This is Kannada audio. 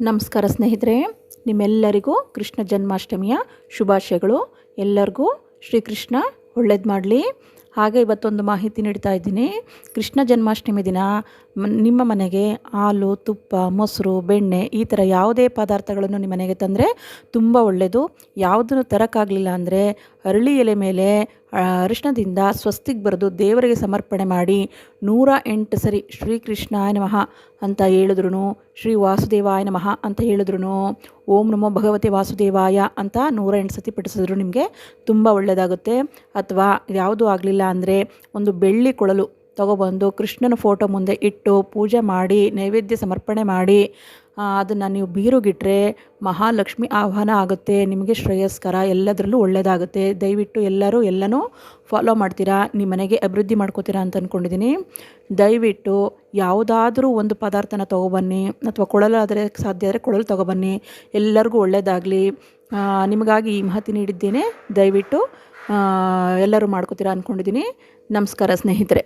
ನಮಸ್ಕಾರ ಸ್ನೇಹಿತರೆ, ನಿಮ್ಮೆಲ್ಲರಿಗೂ ಕೃಷ್ಣ ಜನ್ಮಾಷ್ಟಮಿಯ ಶುಭಾಶಯಗಳು. ಎಲ್ಲರಿಗೂ ಶ್ರೀಕೃಷ್ಣ ಒಳ್ಳೇದು ಮಾಡಲಿ. ಹಾಗೆ ಇವತ್ತೊಂದು ಮಾಹಿತಿ ನೀಡ್ತಾ ಇದ್ದೀನಿ. ಕೃಷ್ಣ ಜನ್ಮಾಷ್ಟಮಿ ದಿನ ನಿಮ್ಮ ಮನೆಗೆ ಹಾಲು, ತುಪ್ಪ, ಮೊಸರು, ಬೆಣ್ಣೆ ಈ ಥರ ಯಾವುದೇ ಪದಾರ್ಥಗಳನ್ನು ನಿಮ್ಮ ಮನೆಗೆ ತಂದರೆ ತುಂಬ ಒಳ್ಳೆಯದು ಯಾವುದನ್ನು ತರೋಕ್ಕಾಗಲಿಲ್ಲ ಅಂದರೆ ಅರಳಿ ಎಲೆ ಮೇಲೆ ಅರಿಶಿನದಿಂದ ಸ್ವಸ್ತಿಗೆ ಬರೆದು ದೇವರಿಗೆ ಸಮರ್ಪಣೆ ಮಾಡಿ ನೂರ ಎಂಟು ಸರಿ ಶ್ರೀಕೃಷ್ಣಾಯ ನಮಃ ಅಂತ ಹೇಳಿದ್ರು ಶ್ರೀ ವಾಸುದೇವಾಯ ನಮಃ ಅಂತ ಹೇಳಿದ್ರು ಓಂ ನಮೋ ಭಗವತೆ ವಾಸುದೇವಾಯ ಅಂತ ನೂರ ಎಂಟು ಸತಿ ಪಠಿಸಿದ್ರು ನಿಮಗೆ ತುಂಬ ಒಳ್ಳೆಯದಾಗುತ್ತೆ ಅಥವಾ ಯಾವುದೂ ಆಗಲಿಲ್ಲ ಅಂದರೆ ಒಂದು ಬೆಳ್ಳಿ ಕೊಳಲು ತಗೊಬಂದು ಕೃಷ್ಣನ ಫೋಟೋ ಮುಂದೆ ಇಟ್ಟು ಪೂಜೆ ಮಾಡಿ, ನೈವೇದ್ಯ ಸಮರ್ಪಣೆ ಮಾಡಿ ಅದನ್ನು ನೀವು ಬೀರುಗಿಟ್ರೆ ಮಹಾಲಕ್ಷ್ಮಿ ಆಹ್ವಾನ ಆಗುತ್ತೆ, ನಿಮಗೆ ಶ್ರೇಯಸ್ಕರ, ಎಲ್ಲದರಲ್ಲೂ ಒಳ್ಳೆಯದಾಗುತ್ತೆ ದಯವಿಟ್ಟು ಎಲ್ಲರೂ ಎಲ್ಲನೂ ಫಾಲೋ ಮಾಡ್ತೀರಾ, ನಿಮ್ಮ ಮನೆಗೆ ಅಭಿವೃದ್ಧಿ ಮಾಡ್ಕೋತೀರಾ ಅಂತ ಅಂದ್ಕೊಂಡಿದ್ದೀನಿ ದಯವಿಟ್ಟು ಯಾವುದಾದ್ರೂ ಒಂದು ಪದಾರ್ಥನ ತೊಗೊಬನ್ನಿ, ಅಥವಾ ಕೊಳಲಾದರೆ ಸಾಧ್ಯ ಆದರೆ ಕೊಳಲು ತೊಗೊಬನ್ನಿ, ಎಲ್ಲರಿಗೂ ಒಳ್ಳೆಯದಾಗಲಿ ನಿಮಗಾಗಿ ಈ ಮಾಹಿತಿ ನೀಡಿದ್ದೇನೆ. ದಯವಿಟ್ಟು ಎಲ್ಲರೂ ಮಾಡ್ಕೋತೀರಾ ಅಂದ್ಕೊಂಡಿದ್ದೀನಿ ನಮಸ್ಕಾರ ಸ್ನೇಹಿತರೆ.